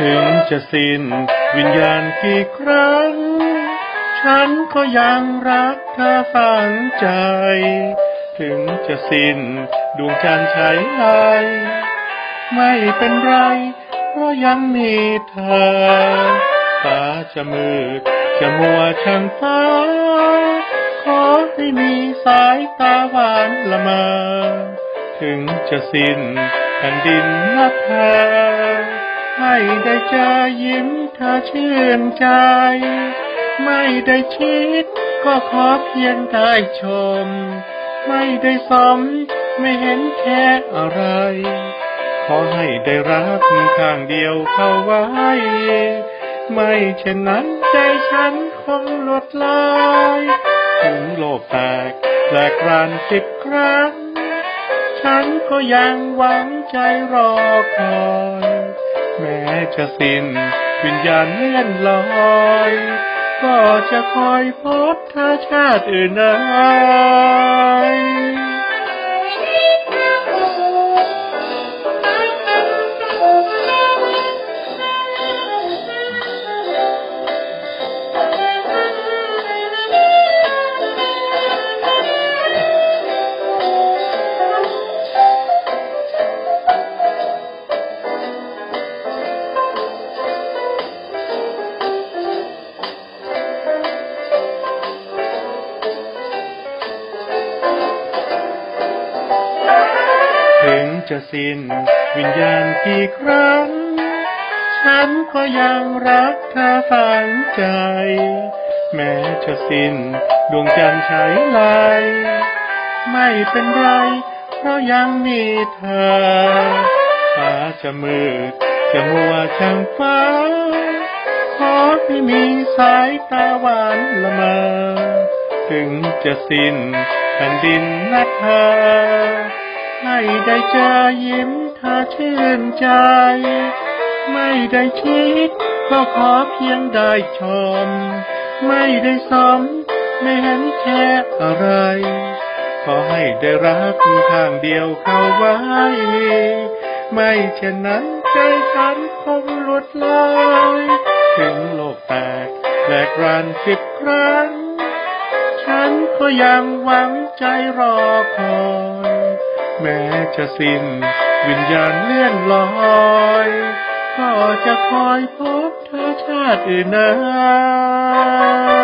ถึงจะสิ้นวิญญาณกี่ครั้ง ฉันก็ยังรักเธอฝังใจ ถึงจะสิ้นดวงจันทร์ใช้ไลไม่เป็นไร เพราะยังมีเธอฟ้าจะมืดจะมัวช่างฟ้า ขอให้มีสายตาหวานละมอถึงจะสิ้นแผ่นดินนับเธ ให้ได้เจอยิ้มเธอชื่นใจ ไม่ได้คิดก็ขอเพียงได้ชม ไม่ได้สมไม่เห็นแค่อะไร ขอให้ได้รักข้างเดียวเข้าไว้ ไม่เช่นนั้นใจฉันคงหลุดลอยถึงโลกแตกแหลกรานสิบครั้ง ฉันก็ยังหวังใจรอคอย จะสิ้น วิญญาณเลื่อนลอย ก็จะคอยพบเธอชาติอื่นเอ่ ถึงจะสิ้นวิญญาณกี่ครั้ง ฉันก็ยังรักเธอฝังใจ แม้จะสิ้นดวงจันทร์ใช้ไลไม่เป็นไร เพราะยังมีเธอฟ้าจะมืดจะมัวช่างฟ้า ขอให้มีสายตาหวานละเมอถึงจะสิ้นแผ่นดินนัดเธอ ให้ได้เจอยิ้มเธอชื่นใจ ไม่ได้คิดก็ขอเพียงได้ชม ไม่ได้สมไม่เห็นแค่อะไร ขอให้ได้รักข้างเดียวเข้าไว้ ไม่เช่นนั้นใจฉันคงหลุดลอยถึงโลกแตกแหลกรานสิบครั้ง ฉันก็ยังหวังใจรอคอย แม้จะสิ้นวิญญาณเลื่อนลอยก็จะคอยพบเธอชาติอื่นเอ่ย